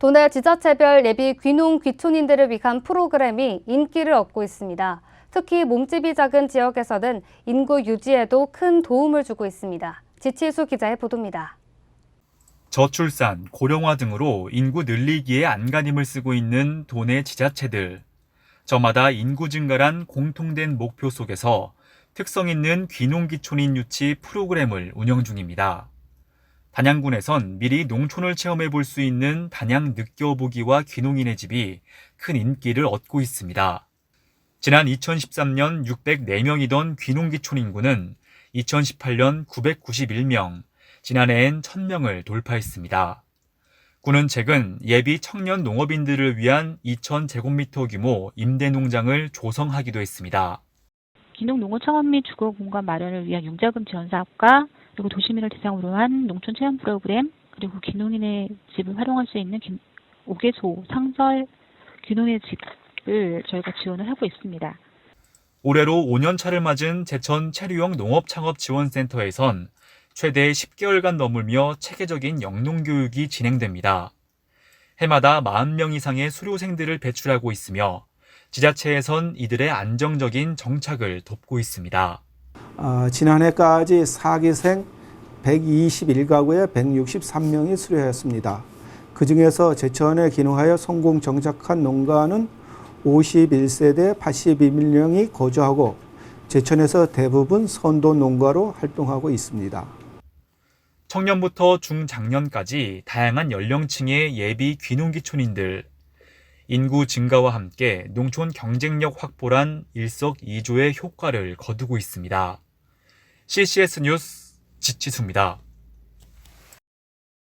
도내 지자체별 예비 귀농 귀촌인들을 위한 프로그램이 인기를 얻고 있습니다. 특히 몸집이 작은 지역에서는 인구 유지에도 큰 도움을 주고 있습니다. 지치수 기자의 보도입니다. 저출산, 고령화 등으로 인구 늘리기에 안간힘을 쓰고 있는 도내 지자체들. 저마다 인구 증가란 공통된 목표 속에서 특성 있는 귀농귀촌인 유치 프로그램을 운영 중입니다. 단양군에선 미리 농촌을 체험해 볼 수 있는 단양 느껴보기와 귀농인의 집이 큰 인기를 얻고 있습니다. 지난 2013년 604명이던 귀농귀촌 인구는 2018년 991명, 지난해엔 1000명을 돌파했습니다. 군은 최근 예비 청년 농업인들을 위한 2000제곱미터 규모 임대 농장을 조성하기도 했습니다. 기농 농어 창업 및 주거 공간 마련을 위한 융자금 지원 사업과 그리고 도시민을 대상으로 한 농촌 체험 프로그램 그리고 귀농인의 집을 활용할 수 있는 기- 5개소 상설 귀농의 집을 저희가 지원을 하고 있습니다. 올해로 5년 차를 맞은 제천 체류형 농업창업지원센터에선 최대 10개월간 머물며 체계적인 영농교육이 진행됩니다. 해마다 40명 이상의 수료생들을 배출하고 있으며 지자체에선 이들의 안정적인 정착을 돕고 있습니다. 어, 지난해까지 4기생 121가구에 163명이 수료했습니다. 그 중에서 제천에 기능하여 성공 정착한 농가는 51세대 82명이 거주하고 제천에서 대부분 선도 농가로 활동하고 있습니다. 청년부터 중장년까지 다양한 연령층의 예비 귀농귀촌인들, 인구 증가와 함께 농촌 경쟁력 확보란 일석이조의 효과를 거두고 있습니다. CCS 뉴스 지치수입니다.